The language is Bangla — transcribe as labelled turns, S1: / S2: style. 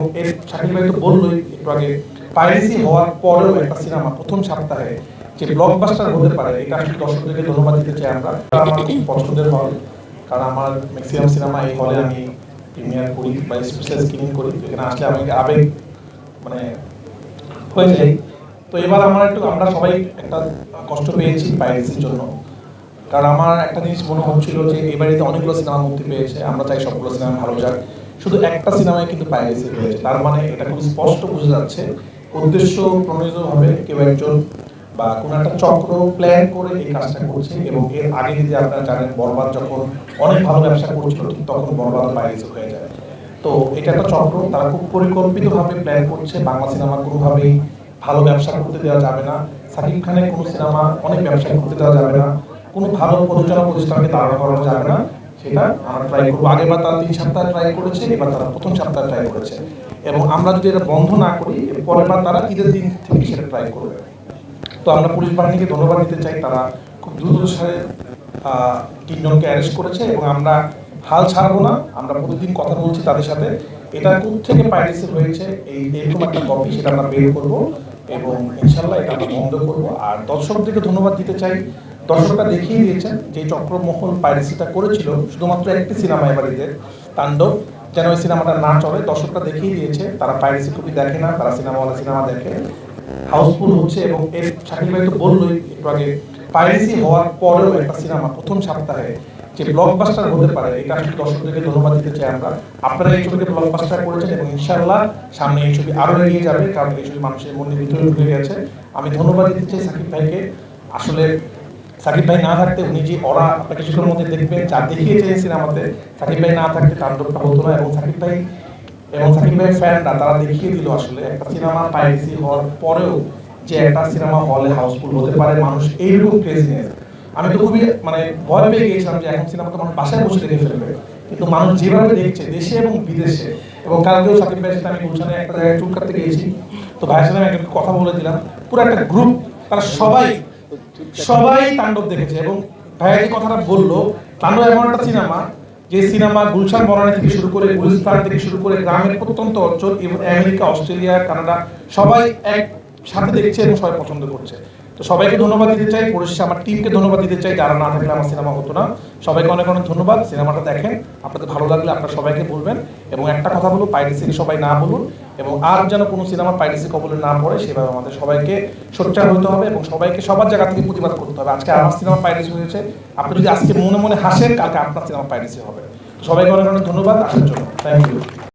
S1: ভাই তো বললোই, একটু আগে পাইরেসি হওয়ার পরেও একটা সিনেমা প্রথম সপ্তাহে যে ব্লকবাস্টার হতে পারে, এটা আসলে দর্শকদেরকে ধন্যবাদ দিতে চাই আমরা। আমার পছন্দের হল, কারণ আমার ম্যাক্সিমাম সিনেমা এই হলে আমি প্রিমিয়ার করি বা স্পেশাল স্ক্রিনিং করি এখানে আসলে আবেগ মানে হয়ে যায় তো এবার আমার একটু, আমরা সবাই একটা কষ্ট পেয়েছি পাইরেসির জন্য। কারণ আমার একটা জিনিস মনে হচ্ছিল যে এবারে অনেকগুলো সিনেমা মুক্তি পেয়েছে, আমরা চাই সবগুলো সিনেমা ভালো যাক। শুধু একটা সিনেমায় কিন্তু পাইরেসি হয়েছে তার মানে এটা খুব স্পষ্ট বোঝা যাচ্ছে, উদ্দেশ্য প্রণোদিতভাবে কেউ একজন বা কোনো একটা চক্র প্ল্যান করে এই কাজটা করছে এবং এর আগে যদি আপনারা জানেন, বরবাদ যখন অনেক ভালো ব্যবসা করছিল, ঠিক তখন বরবাদ পাইরেসি হয়ে যায়। তো এটা একটা চক্র, তারা খুব পরিকল্পিতভাবে প্ল্যান করছে, বাংলা সিনেমা কোনোভাবেই ভালো ব্যবসা করতে দেওয়া যাবে না। সাকিব খানের কোনো সিনেমা অনেক ব্যবসা করতে দেওয়া যাবে না। কোনো ভালো প্রযোজনা প্রতিষ্ঠানকে দাঁড়া করানো যাবে না। সেটা আমরা ট্রাই করব। তারা তিন সপ্তাহ ট্রাই করেছে, এবার তারা প্রথম সপ্তাহ ট্রাই করেছে। এবং আমরা যদি এটা বন্ধ না করি, পরের বার তারা ঈদের দিন থেকে সেটা ট্রাই করবে। তো আমরা পুলিশ বাহিনীকে ধন্যবাদ দিতে চাই, তারা খুব দ্রুত সাথে তিনজনকে অ্যারেস্ট করেছে এবং আমরা হাল ছাড়বো না। আমরা প্রতিদিন কথা বলছি তাদের সাথে। এটা কোথ থেকে পাইরেসি হয়েছে, এই একটা কপি সেটা আমরা বের করব। এবং ইনশাল্লাহ এটা আমরা বন্ধ করব। আর দর্শকদেরকে ধন্যবাদ দিতে চাই। দর্শকরা দেখিয়ে দিয়েছেন যে চক্রমহল পাইরেসিটা করেছিল শুধুমাত্র একটি সিনেমা এবারিতে তাণ্ডব। যেন ওই সিনেমাটা না চলে, দর্শকরা দেখিয়ে দিয়েছে, তারা পাইরেসি কপি দেখে না, তারা সিনেমা হলে সিনেমা দেখে। হাউসফুল হচ্ছে এবং এর শাকিল ভাই তো বললোই একটু আগে, পাইরেসি হওয়ার পরেও একটা সিনেমা প্রথম সপ্তাহে যে ব্লকবাস্টার হতে পারে। এটা আসলে দর্শকদেরকে ধন্যবাদ দিতে চাই আমরা। আপনারা এই ছবিকে ব্লকবাস্টার করেছেন এবং ইনশাআল্লাহ সামনে এই ছবি আরও এগিয়ে যাবে, কারণ এই ছবি মানুষের মনের ভিতরে ঢুকে গেছে। আমি ধন্যবাদ দিতে চাই সাকিব ভাইকে। আসলে সাকিব ভাই না থাকতে উনি যে ওরা আপনাকে কিছুক্ষণের মধ্যে দেখবেন, যা দেখিয়েছে সিনেমাতে, সাকিব ভাই না থাকতে তাণ্ডবটা হতো না। এবং সাকিব ভাই, এবং সাকিব ভাইয়ের ফ্যানরা তারা দেখিয়ে দিল আসলে একটা সিনেমা পাইরেসি হওয়ার পরেও যে একটা সিনেমা হলে হাউসফুল হতে পারে। মানুষ এইরকম ক্রেজিনেস আমি তো খুবই মানে ভয় পেয়ে গিয়েছিলাম যে এখন সিনেমা তো মানুষ বাসায় বসে দেখে ফেলবে। কিন্তু মানুষ যেভাবে দেখছে, দেশে এবং বিদেশে, এবং কালকেও সাকিব সাথে আমি গুলশানে একটা জায়গায় চুল কাটতে গিয়েছি, তো ভাইয়ের সাথে আমি একটা কথা বলে দিলাম। পুরো একটা গ্রুপ তারা সবাই সবাই তাণ্ডব দেখেছে, এবং ভাইয়া যে কথাটা বলল, তাণ্ডব এমন একটা সিনেমা যে সিনেমা গুলশান বনানী থেকে শুরু করে গুলিস্তান থেকে শুরু করে গ্রামের প্রত্যন্ত অঞ্চল, এবং আমেরিকা, অস্ট্রেলিয়া, কানাডা, সবাই এক সাথে দেখছে এবং সবাই পছন্দ করছে। তো সবাইকে ধন্যবাদ দিতে চাই। পরিশেষে আমার টিমকে ধন্যবাদ দিতে চাই, যারা না থাকলে আমার সিনেমা হতো না। সবাইকে অনেক অনেক ধন্যবাদ। সিনেমাটা দেখেন। আপনাদের ভালো লাগলে আপনারা সবাইকে বলবেন। এবং একটা কথা বলব পাইরেসিকে সবাই না বলুন। এবং আর যেন কোনো সিনেমা পাইরেসি কবলে না পড়ে, সেভাবে আমাদের সবাইকে সোচ্চার হতে হবে এবং সবাইকে সবার জায়গা থেকে প্রতিবাদ করতে হবে। আজকে আমার সিনেমা পাইরেসি হয়েছে। আপনি যদি আজকে মনে মনে হাসেন, কালকে আপনার সিনেমা পাইরেসি হবে। সবাইকে অনেক অনেক ধন্যবাদ। আসার জন্য। Thank you